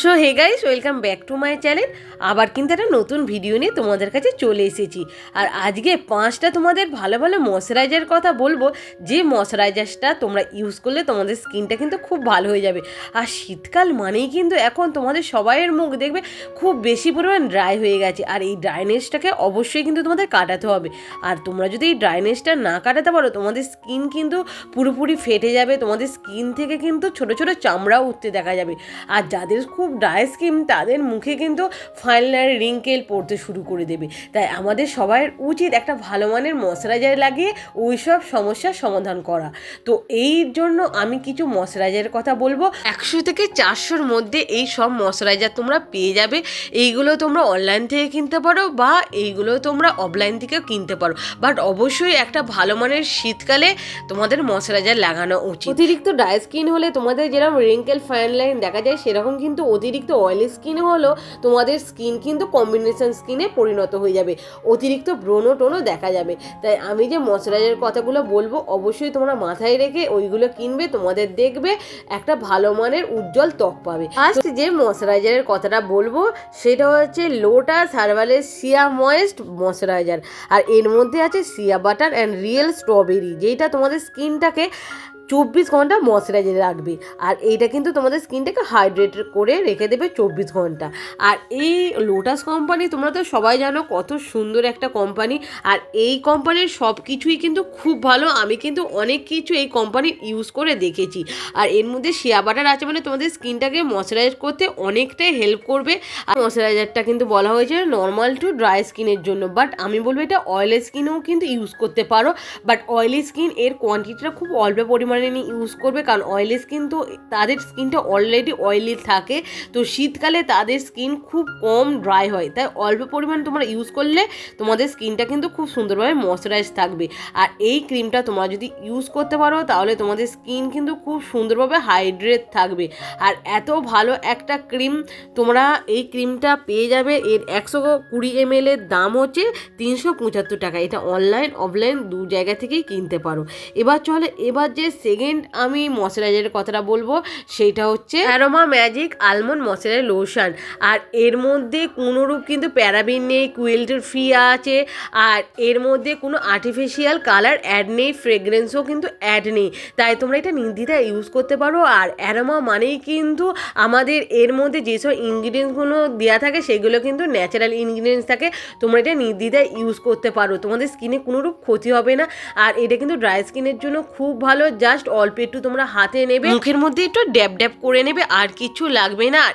So hey guys, welcome back to my channel. আবার কিন্তু একটা নতুন ভিডিও নিয়ে তোমাদের কাছে চলে এসেছি। আর আজকে পাঁচটা তোমাদের ভালো ভালো ময়শ্চারাইজার কথা বলব। যে ময়শ্চারাইজারটা তোমরা ইউজ করলে তোমাদের স্কিনটা কিন্তু খুব ভালো হয়ে যাবে। আর শীতকাল মানেই কিন্তু এখন তোমাদের সবাইয়ের মুখ দেখবে খুব বেশি পরিমাণ ড্রাই হয়ে গেছে। আর এই ড্রাইনেসটাকে অবশ্যই কিন্তু তোমাদের কাটাতে হবে। আর তোমরা যদি এই ড্রাইনেসটা না কাটাতে পারো, তোমাদের স্কিন কিন্তু পুরোপুরি ফেটে যাবে। তোমাদের স্কিন থেকে কিন্তু ছোট ছোট চামড়াও উঠতে দেখা যাবে। আর যাদের খুব ড্রাই স্কিন তাদের মুখে কিন্তু ফাইনাল রিঙ্কেল পড়তে শুরু করে দেবে। তাই আমাদের সবার উচিত একটা ভালো মানের ময়শ্চারাইজার লাগিয়ে ওই সব সমস্যার সমাধান করা। তো এই জন্য আমি কিছু ময়শ্চারাইজারের কথা বলব। একশো থেকে চারশোর মধ্যে এই সব ময়শ্চারাইজার তোমরা পেয়ে যাবে। এইগুলো তোমরা অনলাইন থেকে কিনতে পারো বা এইগুলো তোমরা অফলাইন থেকেও কিনতে পারো। বাট অবশ্যই একটা ভালো মানের শীতকালে তোমাদের ময়শ্চারাইজার লাগানো উচিত। অতিরিক্ত ড্রাই স্কিন হলে তোমাদের যেরকম রিঙ্কেল ফাইন লাইন দেখা যায়, সেরকম কিন্তু অতিরিক্ত অয়েলি স্কিন হলো, তোমাদের স্কিন কিন্তু কম্বিনেশন স্কিনে পরিণত হয়ে যাবে। অতিরিক্ত ব্রণ টোনও দেখা যাবে। তাই আমি যে ময়শ্চারাইজার কথাগুলো বলব, অবশ্যই তোমরা মাথায় রেখে ওইগুলো কিনবে, তোমাদের দেখবে একটা ভালো মানের উজ্জ্বল ত্বক পাবে। ফার্স্ট যে ময়শ্চারাইজারের কথাটা বলব, সেটা হচ্ছে লোটাস হার্বালের সিয়া ময়েস্ট ময়শ্চারাইজার আর এর মধ্যে আছে shea butter and real strawberry যেটা তোমাদের স্কিনটাকে চব্বিশ ঘণ্টা ময়শ্চারাইজার রাখবে। আর এইটা কিন্তু তোমাদের স্কিনটাকে হাইড্রেট করে রেখে দেবে চব্বিশ ঘণ্টা। আর এই লোটাস কোম্পানি তোমরা তো সবাই জানো কত সুন্দর একটা কোম্পানি আর এই কোম্পানির সব কিছুই কিন্তু খুব ভালো। আমি কিন্তু অনেক কিছু এই কোম্পানির ইউজ করে দেখেছি। আর এর মধ্যে শিয়া বাটার আছে মানে তোমাদের স্কিনটাকে ময়শ্চারাইজ করতে অনেকটাই হেল্প করবে। আর ময়শ্চারাইজারটা কিন্তু বলা হয়েছে নর্মাল টু ড্রাই স্কিনের জন্য। বাট আমি বলব এটা অয়েলি স্কিনেও কিন্তু ইউজ করতে পারো। বাট অয়েলি স্কিন এর কোয়ান্টিটিটা খুব অল্প পরিমাণে নিয়ে ইউজ করবে, কারণ অয়েলি স্কিন তো তাদের স্কিনটা অলরেডি অয়েলি থাকে। তো শীতকালে তাদের স্কিন খুব কম ড্রাই হয়। তাই অল্প পরিমাণ তোমরা ইউজ করলে তোমাদের স্কিনটা কিন্তু খুব সুন্দরভাবে ময়শ্চারাইজ থাকবে। আর এই ক্রিমটা তোমরা যদি ইউজ করতে পারো, তাহলে তোমাদের স্কিন কিন্তু খুব সুন্দরভাবে হাইড্রেট থাকবে। আর এত ভালো একটা ক্রিম তোমরা এই ক্রিমটা পেয়ে যাবে, এর একশো কুড়ি এম এর দাম হচ্ছে তিনশো পঁচাত্তর টাকা। এটা অনলাইন অফলাইন দু জায়গা থেকেই কিনতে পারো। এবার চলে, এবার যে সেকেন্ড আমি ময়শ্চারাইজারের কথাটা বলব সেটা হচ্ছে aroma magic almond moisturiser lotion আর এর মধ্যে কোনোরূপ কিন্তু প্যারাবিন নেই কুয়েল্টের ফ্রি আছে, আর এর মধ্যে কোনো আর্টিফিশিয়াল কালার অ্যাড নেই ফ্রেগরেন্সও কিন্তু অ্যাড নেই। তাই তোমরা এটা নির্দ্বিধায় ইউজ করতে পারো, আর অ্যারোমা মানেই কিন্তু আমাদের এর মধ্যে যেসব ইনগ্রিডিয়েন্টসগুলো দেওয়া থাকে, সেগুলো কিন্তু ন্যাচারাল ইনগ্রিডিয়েন্টস থাকে, তোমরা এটা নির্দ্বিধায় ইউজ করতে পারো। তোমাদের স্কিনে কোনোরূপ ক্ষতি হবে না, আর এটা কিন্তু ড্রাই স্কিনের জন্য খুব ভালো জাস্ট অল্প একটু তোমরা হাতে নেবে। মুখের মধ্যে একটু ড্যাব ড্যাব করে নেবে, আর কিছু লাগবে না। আর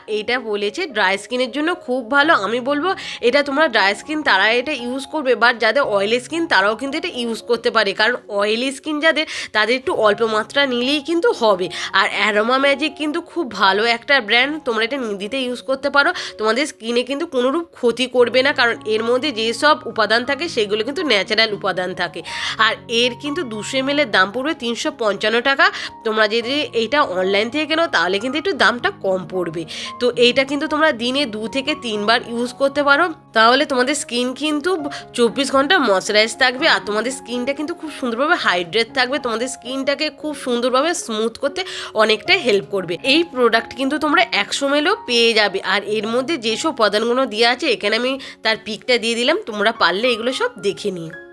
বলেছে ড্রাই স্কিনের জন্য খুব ভালো। আমি বলব, এটা তোমরা ড্রাই স্কিন তারা এটা ইউজ করবে বাট যাদের অয়েলি স্কিন তারাও কিন্তু এটা ইউজ করতে পারে। কারণ অয়েলি স্কিন যাদের, তাদের একটু অল্প মাত্রা নিলেই কিন্তু হবে। আর অ্যারোমা ম্যাজিক কিন্তু খুব ভালো একটা ব্র্যান্ড তোমরা এটা নিদিতে ইউজ করতে পারো। তোমাদের স্কিনে কিন্তু কোনোরূপ ক্ষতি করবে না, কারণ এর মধ্যে যেসব উপাদান থাকে, সেগুলো কিন্তু ন্যাচারাল উপাদান থাকে। আর এর কিন্তু দুশো এম দাম পড়বে তিনশো পঞ্চাশ পঞ্চান্ন টাকা। তোমরা যদি এইটা অনলাইন থেকে কেনো, তাহলে কিন্তু একটু দামটা কম পড়বে। তো এইটা কিন্তু তোমরা দিনে দু থেকে তিনবার ইউজ করতে পারো। তাহলে তোমাদের স্কিন কিন্তু চব্বিশ ঘণ্টা ময়শ্চারাইজ থাকবে আর তোমাদের স্কিনটা কিন্তু খুব সুন্দরভাবে হাইড্রেট থাকবে। তোমাদের স্কিনটাকে খুব সুন্দরভাবে স্মুথ করতে অনেকটাই হেল্প করবে। এই প্রোডাক্ট কিন্তু তোমরা একশো মেলেও পেয়ে যাবে। আর এর মধ্যে যেসব উপাদানগুলো দেওয়া আছে, এখানে আমি তার পিকটা দিয়ে দিলাম। তোমরা পারলে এগুলো সব দেখে নিও।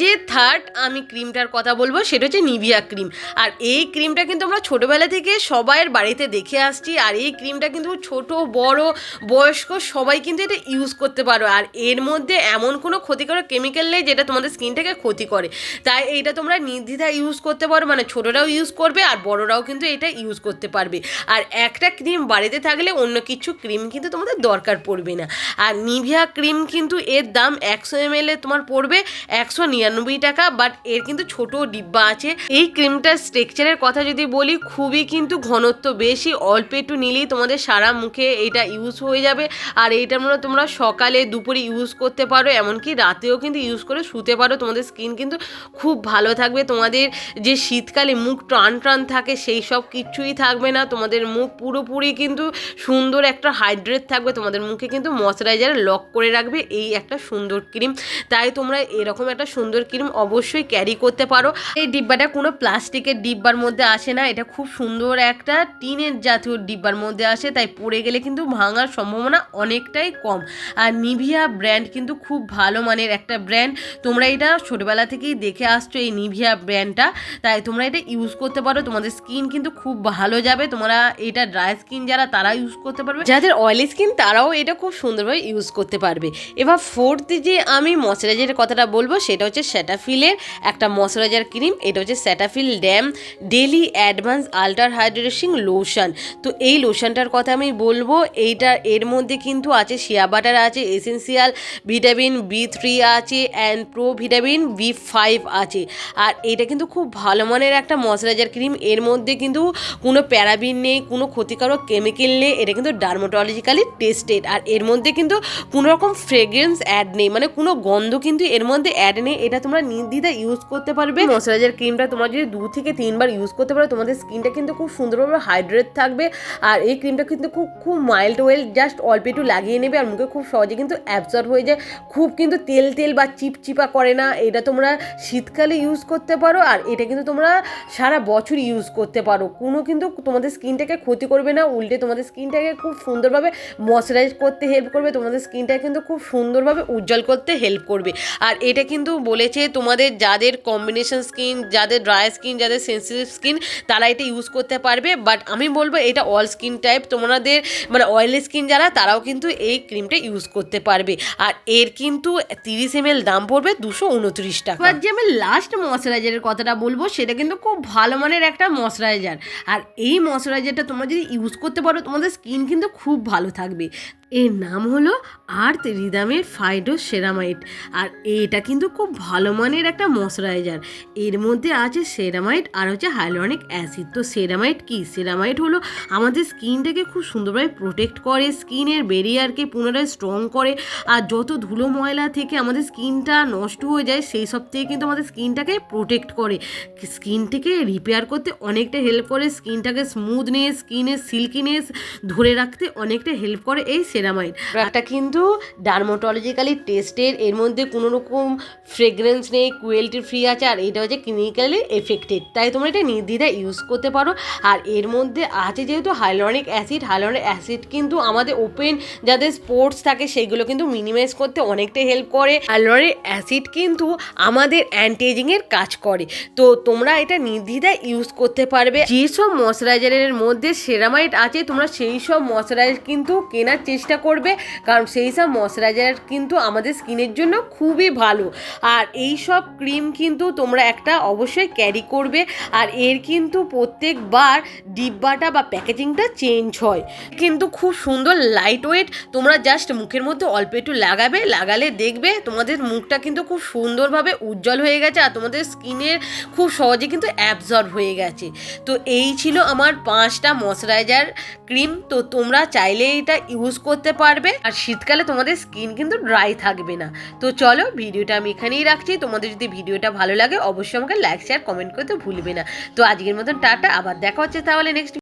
যে থার্ড আমি ক্রিমটার কথা বলব, সেটা হচ্ছে নিভিয়া ক্রিম আর এই ক্রিমটা কিন্তু আমরা ছোটোবেলা থেকে সবাইয়ের বাড়িতে দেখে আসছি, আর এই ক্রিমটা কিন্তু ছোট, বড়, বয়স্ক সবাই কিন্তু এটা ইউজ করতে পারো। আর এর মধ্যে এমন কোনো ক্ষতিকারক কেমিক্যাল নেই, যেটা তোমাদের স্কিনটাকে ক্ষতি করে। তাই এইটা তোমরা নির্দ্বিধায় ইউজ করতে পারো মানে ছোটরাও ইউজ করবে, আর বড়রাও কিন্তু এটা ইউজ করতে পারবে। আর একটা ক্রিম বাড়িতে থাকলে অন্য কিছু ক্রিম কিন্তু তোমাদের দরকার পড়বে না। আর নিভিয়া ক্রিম কিন্তু এর দাম একশো এম তোমার পড়বে, একশো নিরানব্বই টাকা বাট এর কিন্তু ছোট ডিব্বা আছে। এই ক্রিমটার স্ট্রেকচারের কথা যদি বলি, খুবই কিন্তু ঘনত্ব বেশি, অল্প একটু নিলেই তোমাদের সারা মুখে এটা ইউজ হয়ে যাবে। আর এইটার মধ্যে তোমরা সকালে, দুপুরে ইউজ করতে পারো, এমনকি রাতেও কিন্তু ইউজ করে শুতে পারো। তোমাদের স্কিন কিন্তু খুব ভালো থাকবে। তোমাদের যে শীতকালে মুখ টান টান থাকে, সেই সব কিছুই থাকবে না। তোমাদের মুখ পুরোপুরি কিন্তু সুন্দর একটা হাইড্রেট থাকবে। তোমাদের মুখে কিন্তু ময়শ্চারাইজার লক করে রাখবে, এই একটা সুন্দর ক্রিম তাই তোমরা এরকম একটা সুন্দর ক্রিম অবশ্যই ক্যারি করতে পারো। এই ডিব্বাটা কোনো প্লাস্টিকের ডিব্বার মধ্যে আসে না। এটা খুব সুন্দর একটা টিনের জাতীয় ডিব্বার মধ্যে আসে, তাই পড়ে গেলে কিন্তু ভাঙার সম্ভাবনা অনেকটাই কম। আর নিভিয়া ব্র্যান্ড কিন্তু খুব ভালো মানের একটা ব্র্যান্ড। তোমরা এটা ছোটবেলা থেকেই দেখে আসছো এই নিভিয়া ব্র্যান্ডটা, তাই তোমরা এটা ইউজ করতে পারো। তোমাদের স্কিন কিন্তু খুব ভালো যাবে। তোমরা এটা ড্রাই স্কিন যারা তারা ইউজ করতে পারবে। যাদের অয়েলি স্কিন তারাও এটা খুব সুন্দরভাবে ইউজ করতে পারবে। এবার ফোর্থ যে আমি ময়শ্চারাইজারের কথাটা বলব, সেটা হচ্ছে স্যাটাফিলের একটা ময়শ্চারাইজার ক্রিম এটা হচ্ছে Cetaphil dam daily advance ultra hydrating lotion তো এই লোশনটার কথা আমি বলব, এইটা এর মধ্যে কিন্তু আছে শিয়া বাটার আছে এসেন্সিয়াল ভিটামিন বি থ্রি আছে and pro vitamin B five আছে। আর এটা কিন্তু খুব ভালো মানের একটা ময়শ্চারাইজার ক্রিম এর মধ্যে কিন্তু কোনো প্যারাবিন নেই, কোনো ক্ষতিকারক কেমিক্যাল নেই, এটা কিন্তু ডার্মাটোলজিক্যালি টেস্টেড আর এর মধ্যে কিন্তু কোনো রকম ফ্রেগ্রেন্স অ্যাড নেই মানে কোনো গন্ধ কিন্তু এর মধ্যে অ্যাড নেই। এটা তোমরা নির্দ্বিধা ইউজ করতে পারবে। ময়শ্চারাইজার ক্রিমটা তোমরা যদি দু থেকে তিনবার ইউজ করতে পারো, তোমাদের স্কিনটা কিন্তু খুব সুন্দরভাবে হাইড্রেট থাকবে। আর এই ক্রিমটা কিন্তু খুব খুব মাইল্ড ওয়েল জাস্ট অল্প একটু লাগিয়ে নেবে আর মুখে খুব সহজে কিন্তু অ্যাবজর্ব হয়ে যায়। খুব কিন্তু তেল তেল বা চিপচিপা করে না, এটা তোমরা শীতকালে ইউজ করতে পারো আর এটা কিন্তু তোমরা সারা বছর ইউজ করতে পারো। কোনো কিন্তু তোমাদের স্কিনটাকে ক্ষতি করবে না, উল্টে তোমাদের স্কিনটাকে খুব সুন্দরভাবে ময়শ্চারাইজ করতে হেল্প করবে, তোমাদের স্কিনটাকে কিন্তু খুব সুন্দরভাবে উজ্জ্বল করতে হেল্প করবে। আর এটা কিন্তু বলেছে, তোমাদের যাদের কম্বিনেশন স্কিন যাদের ড্রাই স্কিন যাদের সেন্সিটিভ স্কিন তারা এটা ইউজ করতে পারবে। বাট আমি বলব, এটা অল স্কিন টাইপ তোমাদের মানে অয়েলি স্কিন যারা, তারাও কিন্তু এই ক্রিমটা ইউজ করতে পারবে। আর এর কিন্তু তিরিশ এম দাম পড়বে দুশো উনত্রিশ টাকা। এবার যে আমি লাস্ট ময়শ্চারাইজারের কথাটা বলব, সেটা কিন্তু খুব ভালো মানের একটা ময়শ্চারাইজার আর এই ময়শ্চারাইজারটা তোমরা যদি ইউজ করতে পারো, তোমাদের স্কিন কিন্তু খুব ভালো থাকবে। এর নাম হলো আর্থ রিদামের ফাইডো সেরামাইট আর এটা কিন্তু খুব ভালো মানের একটা ময়শ্চারাইজার। এর মধ্যে আছে সেরামাইট আর হচ্ছে হাইলোনিক অ্যাসিড। তো সেরামাইট কি? সেরামাইট হলো আমাদের স্কিনটাকে খুব সুন্দরভাবে প্রোটেক্ট করে, স্কিনের বেরিয়ারকে পুনরায় স্ট্রং করে আর যত ধুলো ময়লা থেকে আমাদের স্কিনটা নষ্ট হয়ে যায়, সেই সব থেকে কিন্তু আমাদের স্কিনটাকে প্রোটেক্ট করে। স্কিনটাকে রিপেয়ার করতে অনেকটা হেল্প করে, স্কিনটাকে স্মুথনেস, স্কিনের সিল্কিনেস ধরে রাখতে অনেকটা হেল্প করে এই সেরামাইট। একটা কিন্তু ডার্মাটোলজিক্যালি টেস্টের এর মধ্যে কোনো রকম ফ্রেগরেন্স নেই কুয়েলটি ফ্রি আছে, আর এটা হচ্ছে ক্লিনিক্যালি এফেক্টেড তাই তোমরা এটা নির্দ্বিধা ইউজ করতে পারো। আর এর মধ্যে আছে যেহেতু হাইলোনিক অ্যাসিড হাইলোনিক অ্যাসিড কিন্তু আমাদের ওপেন যাদের স্পোর্টস থাকে, সেগুলো কিন্তু মিনিমাইজ করতে অনেকটা হেল্প করে। হাইলোনিক অ্যাসিড কিন্তু আমাদের অ্যান্টি এজিংয়ের কাজ করে। তো তোমরা এটা নির্দ্বিধায় ইউজ করতে পারবে। যেসব ময়শ্চারাইজারের মধ্যে সেরামাইট আছে, তোমরা সেই সব ময়শ্চারাইজ কিন্তু কেনার চেষ্টা করবে। কারণ সেই সব ময়শ্চারাইজার কিন্তু আমাদের স্কিনের জন্য খুবই ভালো। আর এই সব ক্রিম কিন্তু তোমরা একটা অবশ্যই ক্যারি করবে। আর এর কিন্তু প্রত্যেকবার ডিব্বাটা বা প্যাকেজিংটা চেঞ্জ হয়। কিন্তু খুব সুন্দর লাইট ওয়েট তোমরা জাস্ট মুখের মধ্যে অল্প একটু লাগাবে, লাগালে দেখবে তোমাদের মুখটা কিন্তু খুব সুন্দরভাবে উজ্জ্বল হয়ে গেছে আর তোমাদের স্কিনের খুব সহজে কিন্তু অ্যাবজর্ব হয়ে গেছে। তো এই ছিল আমার পাঁচটা ময়শ্চারাইজার ক্রিম তো তোমরা চাইলে এটা ইউজ করতে পারবে। আর শীতকালে তোমাদের স্কিন কিন্তু ড্রাই থাকবে না। তো চলো ভিডিওটা আমি এখানেই রাখছি। তোমাদের যদি ভিডিওটা ভালো লাগে, অবশ্যই আমাকে লাইক শেয়ার কমেন্ট করতে ভুলবে না। তো আজকের মতন টাটা, আবার দেখা হচ্ছে তাহলে নেক্সট